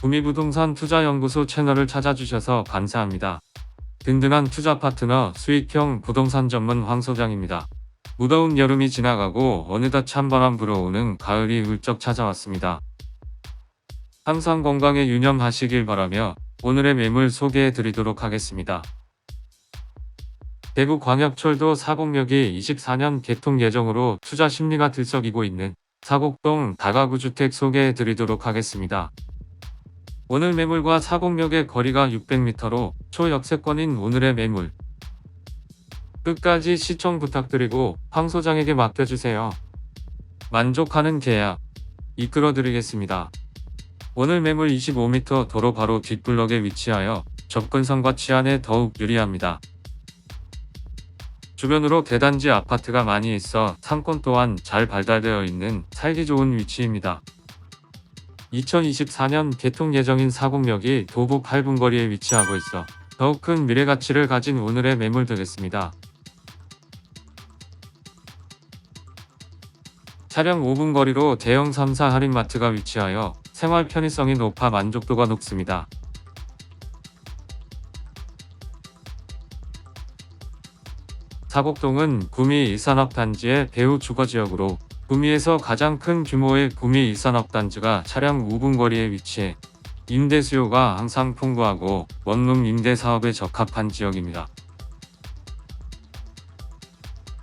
구미부동산 투자연구소 채널을 찾아주셔서 감사합니다. 든든한 투자 파트너 수익형 부동산 전문 황 소장입니다. 무더운 여름이 지나가고 어느덧 찬바람 불어오는 가을이 훌쩍 찾아왔습니다. 항상 건강에 유념하시길 바라며 오늘의 매물 소개해 드리도록 하겠습니다. 대구광역철도 사곡역이 24년 개통 예정으로 투자 심리가 들썩이고 있는 사곡동 다가구 주택 소개해 드리도록 하겠습니다. 오늘 매물과 사곡역의 거리가 600m로 초역세권인 오늘의 매물. 끝까지 시청 부탁드리고 황 소장에게 맡겨주세요. 만족하는 계약 이끌어드리겠습니다. 오늘 매물 25m 도로 바로 뒷블럭에 위치하여 접근성과 치안에 더욱 유리합니다. 주변으로 대단지 아파트가 많이 있어 상권 또한 잘 발달되어 있는 살기 좋은 위치입니다. 2024년 개통 예정인 사곡역이 도보 8분 거리에 위치하고 있어 더욱 큰 미래 가치를 가진 오늘의 매물 되겠습니다. 차량 5분 거리로 대형 3사 할인마트가 위치하여 생활 편의성이 높아 만족도가 높습니다. 사곡동은 구미 일산업단지의 배후 주거지역으로 구미에서 가장 큰 규모의 구미 일산업단지가 차량 5분 거리에 위치해 임대 수요가 항상 풍부하고 원룸 임대 사업에 적합한 지역입니다.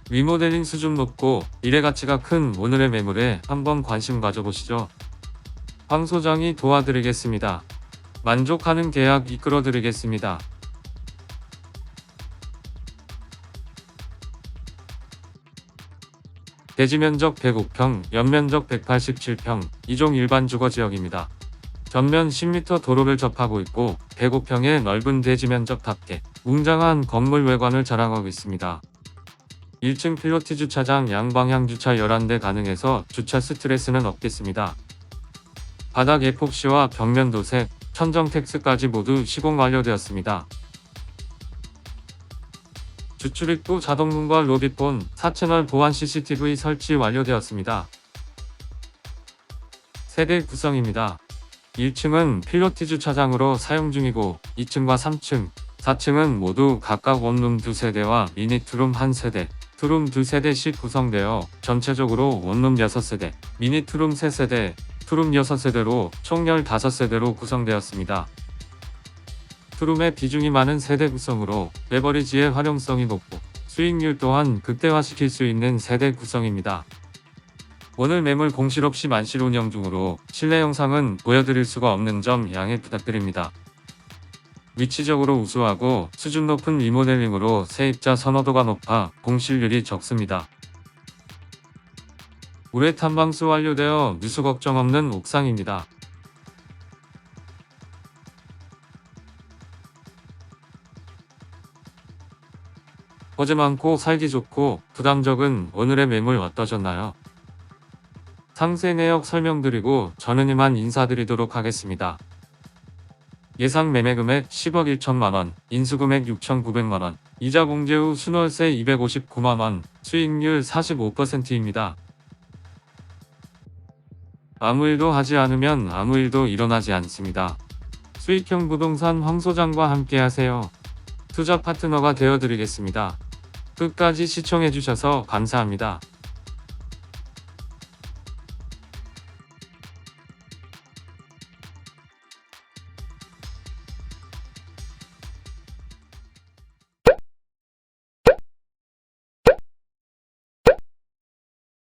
리모델링 수준 높고 미래 가치가 큰 오늘의 매물에 한번 관심 가져보시죠. 황 소장이 도와드리겠습니다. 만족하는 계약 이끌어드리겠습니다. 대지 면적 105평, 연면적 187평, 이종 일반 주거 지역입니다. 전면 10m 도로를 접하고 있고 105평의 넓은 대지 면적답게 웅장한 건물 외관을 자랑하고 있습니다. 1층 필로티 주차장 양방향 주차 11대 가능해서 주차 스트레스는 없겠습니다. 바닥 에폭시와 벽면 도색, 천정 텍스까지 모두 시공 완료되었습니다. 주출입구 자동문과 로비폰 4채널 보안 CCTV 설치 완료되었습니다. 세대 구성입니다. 1층은 필로티 주차장으로 사용 중이고 2층과 3층, 4층은 모두 각각 원룸 2세대와 미니 투룸 1세대, 투룸 2세대씩 구성되어 전체적으로 원룸 6세대, 미니 투룸 3세대, 투룸 6세대로 총 15세대로 구성되었습니다. 투룸의 비중이 많은 세대 구성으로 레버리지의 활용성이 높고 수익률 또한 극대화시킬 수 있는 세대 구성입니다. 오늘 매물 공실 없이 만실 운영 중으로 실내 영상은 보여드릴 수가 없는 점 양해 부탁드립니다. 위치적으로 우수하고 수준 높은 리모델링으로 세입자 선호도가 높아 공실률이 적습니다. 우레 탐방수 완료되어 누수 걱정 없는 옥상입니다. 거제 많고 살기 좋고 부담 적은 오늘의 매물 어떠셨나요? 상세 내역 설명드리고 저는 이만 인사드리도록 하겠습니다. 예상 매매 금액 10억 1천만원, 인수금액 6,900만원, 이자 공제 후 순월세 259만원, 수익률 45%입니다. 아무 일도 하지 않으면 아무 일도 일어나지 않습니다. 수익형 부동산 황 소장과 함께 하세요. 투자 파트너가 되어드리겠습니다. 끝까지 시청해주셔서 감사합니다.